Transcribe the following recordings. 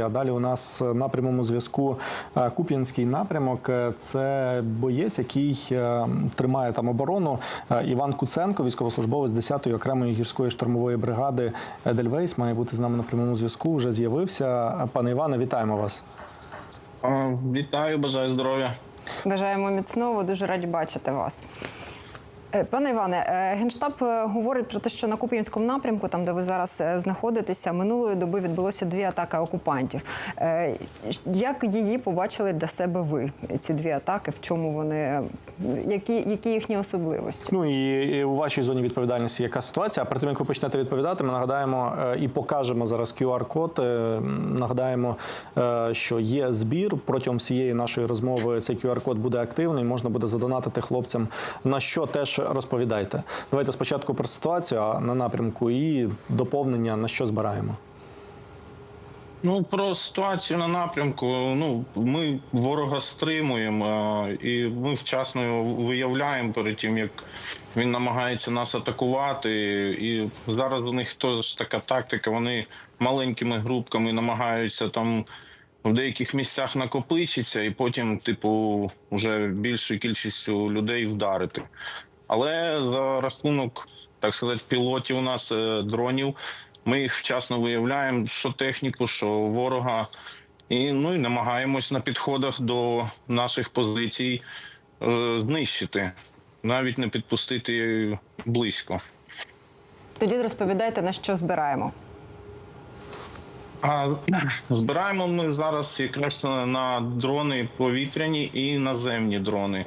А далі у нас на прямому зв'язку е, Куп'янський напрямок. Е, Це боєць, який е, тримає там оборону. Іван Куценко, військовослужбовець 10-ї окремої гірської штурмової бригади Едельвейс, має бути з нами на прямому зв'язку. Вже з'явився. Пане Іване, вітаємо вас. Вітаю, бажаю здоров'я. Бажаємо міцного, дуже раді бачити вас. Е, Пане Іване, е, генштаб е, говорить про те, що на Куп'янському напрямку, там де ви зараз знаходитеся, минулої доби відбулося дві атаки окупантів. Як її побачили для себе ви? Ці дві атаки? В чому вони які, які їхні особливості? Ну і, і у вашій зоні відповідальності яка ситуація? А перед тим як ви почнете відповідати, ми нагадаємо і покажемо зараз QR-код. Нагадаємо, що є збір протягом всієї нашої розмови. Цей QR-код буде активний. Можна буде задонатити хлопцям на що теж розповідайте. Давайте спочатку про ситуацію а на напрямку і доповнення на що збираємо. Ну про ситуацію на напрямку. Ну ми ворога стримуємо і ми вчасно його виявляємо перед тим, як він намагається нас атакувати. І зараз у них теж така тактика. Вони маленькими групками намагаються там. В деяких місцях накопичиться, і потім, типу, вже більшою кількістю людей вдарити. Але за рахунок, так сказати, пілотів у нас е, дронів, ми їх вчасно виявляємо, що техніку, що ворога, і ну і намагаємось на підходах до наших позицій е, знищити, навіть не підпустити близько. Тоді розповідайте на що збираємо. А збираємо ми зараз якраз на дрони повітряні і наземні дрони.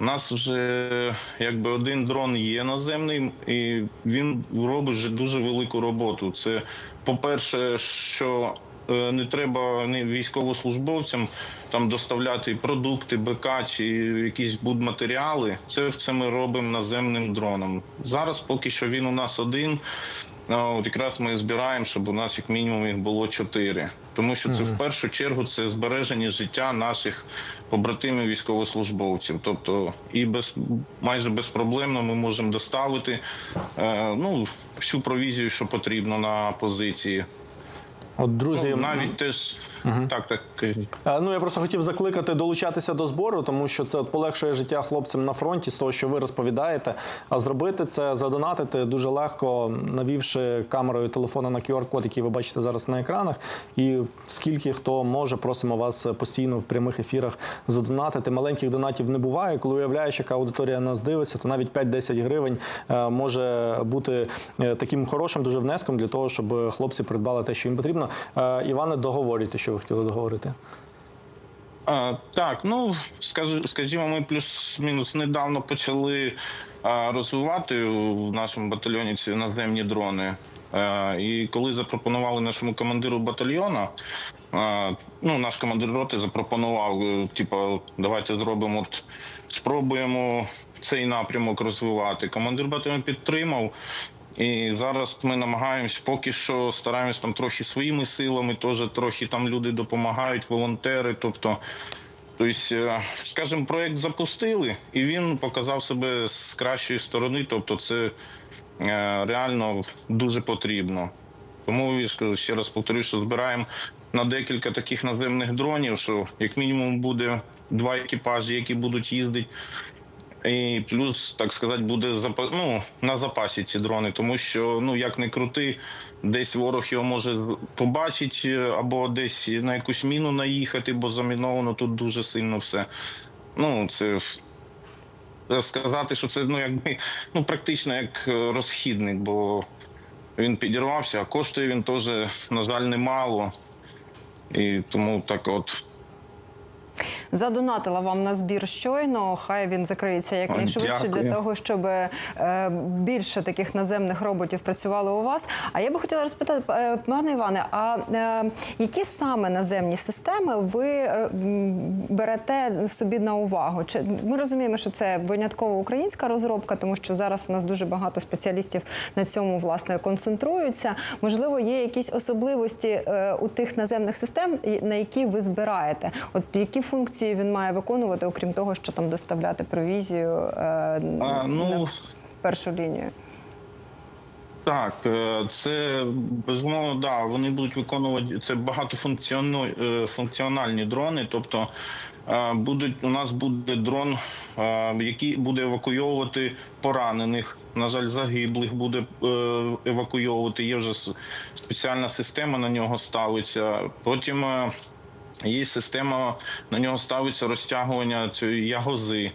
У нас вже якби один дрон є наземний, і він робить вже дуже велику роботу. Це, по-перше, що е, не треба не військовослужбовцям там доставляти продукти, БК чи якісь будматеріали. Це все ми робимо наземним дроном. Зараз поки що він у нас один. От якраз ми збираємо, щоб у нас як мінімум їх було чотири. Тому що це в першу чергу це збереження життя наших побратимів військовослужбовців. Тобто і без майже безпроблемно ми можемо доставити е, ну, всю провізію, що потрібно на позиції. От друзі, Ну, навіть теж так, так. Е, Ну я просто хотів закликати долучатися до збору, тому що це от полегшує життя хлопцям на фронті з того, що ви розповідаєте. А зробити це задонатити дуже легко, навівши камерою телефона на QR-код, який ви бачите зараз на екранах. І скільки хто може, просимо вас постійно в прямих ефірах задонатити. Маленьких донатів не буває. Коли уявляєш, яка аудиторія нас дивиться, то навіть 5-10 гривень е, може бути е, таким хорошим дуже внеском для того, щоб хлопці придбали те, що їм потрібно. Е, Іване, договорюйте, що ви хотіли договорити. А, так, ну скажу, скажімо, ми плюс-мінус недавно почали а, розвивати в нашому батальйоні ці наземні дрони. А, і коли запропонували нашому командиру батальйону, а, ну наш командир роти запропонував, е, типу, давайте зробимо, от, спробуємо цей напрямок розвивати. Командир батальйону підтримав. І зараз ми намагаємось, поки що стараємось там трохи своїми силами, теж трохи там люди допомагають, волонтери. Тобто, тобто, е, скажімо, проект запустили, і він показав себе з кращої сторони. Тобто, це е, реально дуже потрібно. Тому ще раз повторюю, що збираємо на декілька таких наземних дронів, що як мінімум буде два екіпажі, які будуть їздити. І плюс, так сказати, буде ну, на запасі ці дрони, тому що ну як не крути, десь ворог його може побачити або десь на якусь міну наїхати, бо заміновано тут дуже сильно все. Ну це е, сказати, що це ну якби ну практично як е, розхідник, бо він підірвався, а коштує він теж, на жаль, немало. І тому так от Задонатила вам на збір щойно. Хай він закриється якнайшвидше для того, щоб е, більше таких наземних роботів працювало у вас. А я би хотіла розпитати, е, пане Іване, а е, які саме наземні системи ви берете собі на увагу? Чи ми розуміємо, що це винятково українська розробка, тому що зараз у нас дуже багато спеціалістів на цьому власне концентруються. Можливо, є якісь особливості у тих наземних систем, на які ви збираєте? От які функції він має виконувати, окрім того, що там доставляти провізію е, А, ну, на першу лінію? Так, е, це безумовно, да, вони будуть виконувати це багатофункціональні дрони. Тобто е, будуть у нас буде дрон, е, який буде евакуйовувати поранених. На жаль, загиблих буде е, евакуйовувати. Є вже спеціальна система на нього ставиться. Потім е, є система на нього ставиться розтягування цієї ягози.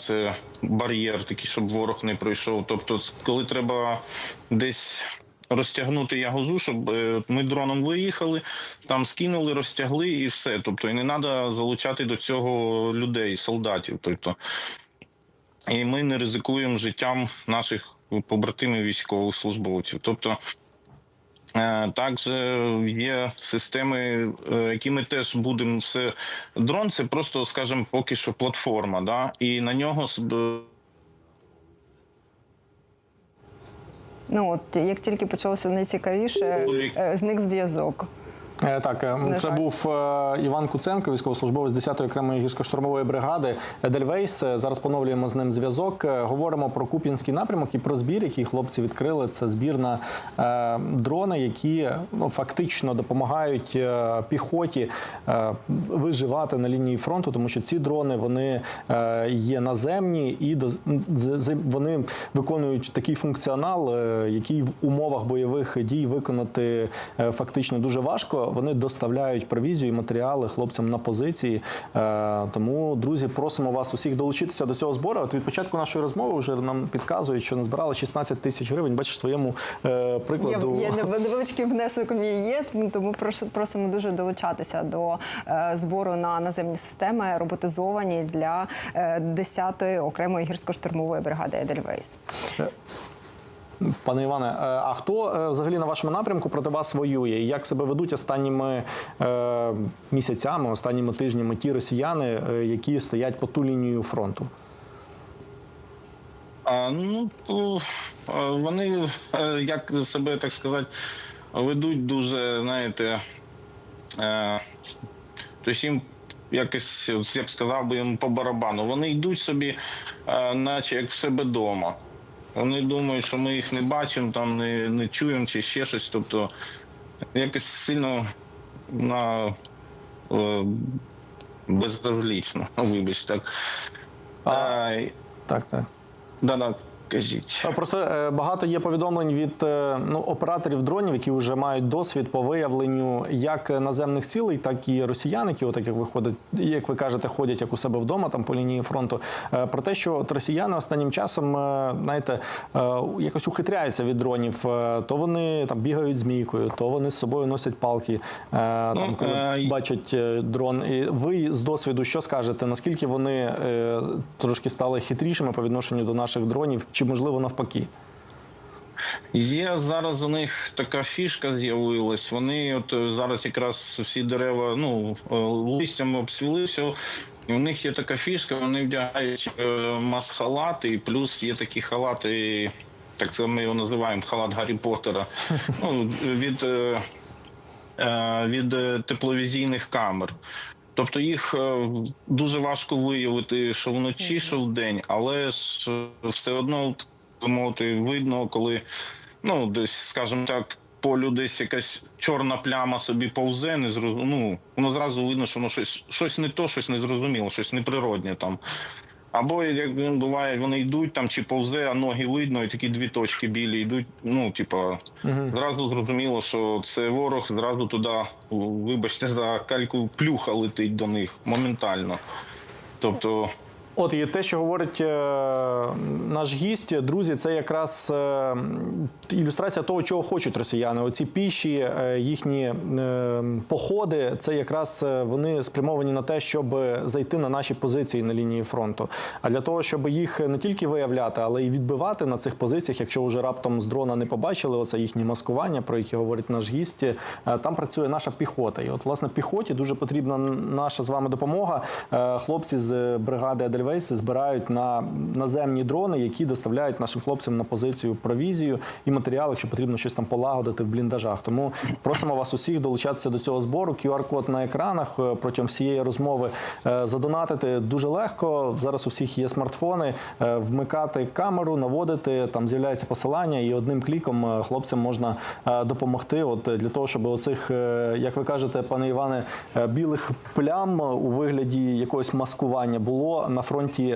Це бар'єр такий, щоб ворог не пройшов. Тобто, коли треба десь розтягнути ягозу, щоб е, ми дроном виїхали, там скинули, розтягли і все. Тобто, і не треба залучати до цього людей, солдатів. Тобто, і ми не ризикуємо життям наших побратимів військових службовців. Тобто, Також є системи, е, які ми теж будемо все. Дрон це просто, скажімо, поки що платформа, да? і на нього Ну от як тільки почалося найцікавіше, е, зник зв'язок. Е, Так, е, це жаль. був е, Іван Куценко, військовослужбовець 10-ї окремої гірсько-штурмової бригади Едельвейс. Е, Зараз поновлюємо з ним зв'язок. Е, Говоримо про Куп'янський напрямок і про збір, який хлопці відкрили. Це збір на е, дрони, які ну, фактично допомагають е, піхоті е, виживати на лінії фронту, тому що ці дрони вони е, є наземні і вони виконують такий функціонал, е, який в умовах бойових дій виконати е, фактично дуже важко. Вони доставляють провізію і матеріали хлопцям на позиції. Е, Тому, друзі, просимо вас усіх долучитися до цього збору. От від початку нашої розмови вже нам підказують, що назбирали 16 тисяч гривень. Бачиш, твоєму е, прикладу. Є, є невеличкий внесок мій є, тому просимо дуже долучатися до е, збору на наземні системи, роботизовані для е, 10-ї окремої гірсько-штурмової бригади Едельвейс. Пане Іване, е, а хто е, взагалі на вашому напрямку проти вас воює? Як себе ведуть останніми е, місяцями, останніми тижнями ті росіяни, які стоять по ту лінію фронту? А, ну, вони, як себе так сказати, ведуть дуже, знаєте, тобто їм якось, я б сказав би їм по барабану. Вони йдуть собі, наче як в себе вдома. Вони думають, що ми їх не бачимо, там не, не чуємо чи ще щось. Тобто якось сильно на е, безразлічно, вибач так. А- а, Так, так. Да-да, кажіть. А Просто е, багато є повідомлень від е, ну, операторів дронів, які вже мають досвід по виявленню як наземних цілей, так і росіян, які отак як виходять, як ви кажете, ходять як у себе вдома, там по лінії фронту. Е, Про те, що от росіяни останнім часом, е, знаєте, е, якось ухитряються від дронів. Е, То вони там бігають змійкою, то вони з собою носять палки. е, Там, коли е, бачать е, дрон. І ви з досвіду що скажете? Наскільки вони е, трошки стали хитрішими по відношенню до наших дронів, чи можливо навпаки? Є зараз у них така фішка з'явилась. Вони от е, зараз якраз всі дерева ну е, листям обсвіли все. І у них є така фішка, вони вдягають е, мас-халати, і плюс є такі халати, так це ми його називаємо халат Гаррі Поттера. Ну, від, від тепловізійних камер. Тобто їх е, дуже важко виявити, що вночі, що вдень, але ж все одно мовити, видно, коли ну десь, скажімо так, полю десь якась чорна пляма собі повзе, не зрозу... ну, воно зразу видно, що воно щось, щось не то, щось незрозуміло, щось неприродне там. Або як він буває, вони йдуть там чи повзе, а ноги видно, і такі дві точки білі йдуть. Ну, типа, зразу зрозуміло, що це ворог, зразу туди, вибачте, за кальку плюха летить до них моментально. Тобто, От і те, що говорить е, наш гість, друзі, це якраз е, ілюстрація того, чого хочуть росіяни. Оці піші, е, їхні походи, це якраз вони спрямовані на те, щоб зайти на наші позиції на лінії фронту. А для того, щоб їх не тільки виявляти, але й відбивати на цих позиціях, якщо вже раптом з дрона не побачили, оце їхнє маскування, про яке говорить наш гість, там працює наша піхота. І от, власне, піхоті дуже потрібна наша з вами допомога. Хлопці з бригади Едельвейс збирають на наземні дрони, які доставляють нашим хлопцям на позицію провізію і матеріал, якщо потрібно щось там полагодити в бліндажах. Тому просимо вас усіх долучатися до цього збору. QR-код на екранах е, протягом всієї розмови е, задонатити дуже легко. Зараз у всіх є смартфони, е, вмикати камеру, наводити там з'являється посилання, і одним кліком хлопцям можна допомогти. От для того, щоб оцих, як ви кажете, пане Іване, білих плям у вигляді якогось маскування було на фронті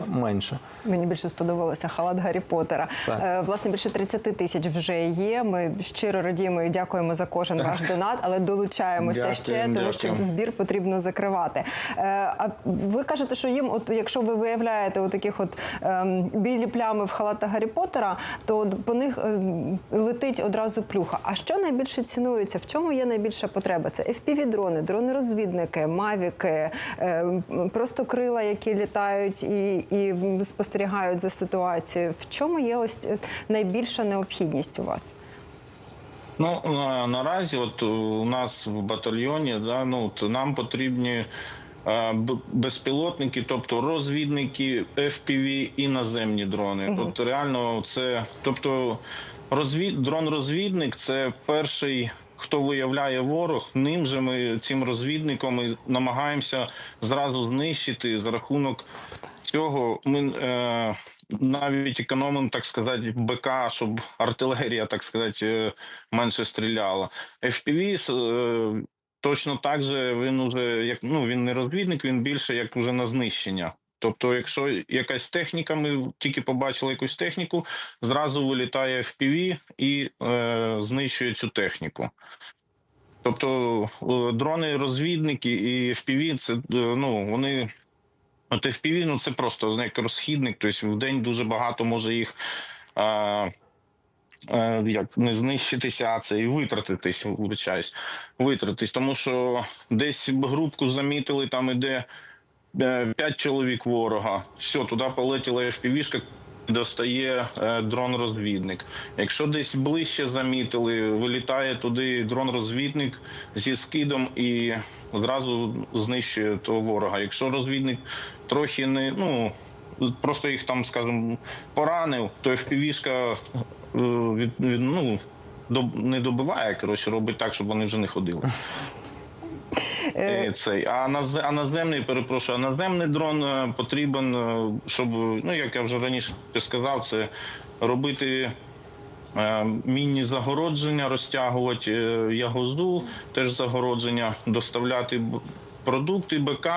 менше. Мені більше сподобалося халат Гаррі Поттера. Так. Е, Власне, більше 30 тисяч вже є. Ми щиро радіємо і дякуємо за кожен ваш донат, але долучаємося Дякую, ще, тому що збір потрібно закривати. Е, А ви кажете, що їм, от якщо ви виявляєте от таких от ем, білі плями в халатах Гаррі Поттера, то по них ем, летить одразу плюха. А що найбільше цінується? В чому є найбільша потреба? Це FPV-дрони, дрони-розвідники, мавіки, ем, просто крила, які літають і, і спостерігають за ситуацією. В чому є ось е, найбільша необхідність у вас? Ну наразі, от у нас в батальйоні, да, ну от нам потрібні е, безпілотники, тобто розвідники, FPV і наземні дрони. От реально, це тобто розвід, дрон-розвідник це перший. Хто виявляє ворог, ним же ми цим розвідником намагаємося зразу знищити за рахунок цього. Ми е, навіть економимо, так сказати, БК, щоб артилерія, так сказати, е, менше стріляла. FPV е, точно так же він уже як ну він не розвідник, він більше як уже на знищення. Тобто, якщо якась техніка, ми тільки побачили якусь техніку, зразу вилітає FPV і е, знищує цю техніку. Тобто е, дрони-розвідники і FPV, це е, ну вони От FPV, ну це просто як розхідник, тобто в день дуже багато може їх а, а, як не знищитися, а це і витратитись, витратитись. Тому що десь групку замітили, там іде е, п'ять чоловік ворога. Все, туди полетіла FPV-шка, достає е, дрон-розвідник. Якщо десь ближче замітили, вилітає туди дрон-розвідник зі скидом і зразу знищує того ворога. Якщо розвідник трохи не ну просто їх там, скажімо, поранив, то FPV-шка е, ну. Не добиває, коротше, робить так, щоб вони вже не ходили. Е, Цей а наз, а наземний перепрошую, а наземний дрон е, потрібен, е, щоб ну як я вже раніше сказав, це робити. Мінні загородження, розтягувати ягозу, теж загородження, доставляти продукти БК,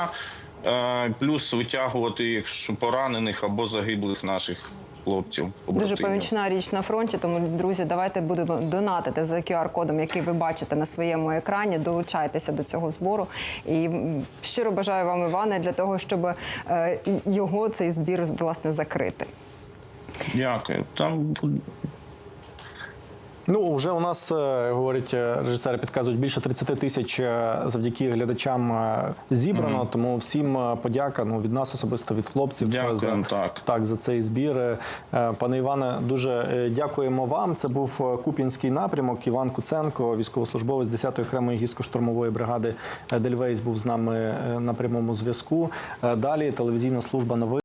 плюс витягувати, якщо поранених або загиблих наших хлопців. Дуже помічна річ на фронті. Тому, друзі, давайте будемо донатити за QR-кодом, який ви бачите на своєму екрані. Долучайтеся до цього збору. І щиро бажаю вам, Іване, для того, щоб е, його цей збір власне закрити. Дякую. Там Ну, вже у нас, е, говорять е, режисери, підказують більше 30 тисяч е, завдяки глядачам зібрано. Тому всім подяка ну, від нас особисто, від хлопців Дякуємо, за, так. так, за цей збір. Пане Іване, дуже дякуємо вам. Це був Куп'янський напрямок. Іван Куценко, військовослужбовець 10-ї окремої гірсько-штурмової бригади Дельвейс, був з нами на прямому зв'язку. Далі телевізійна служба новин.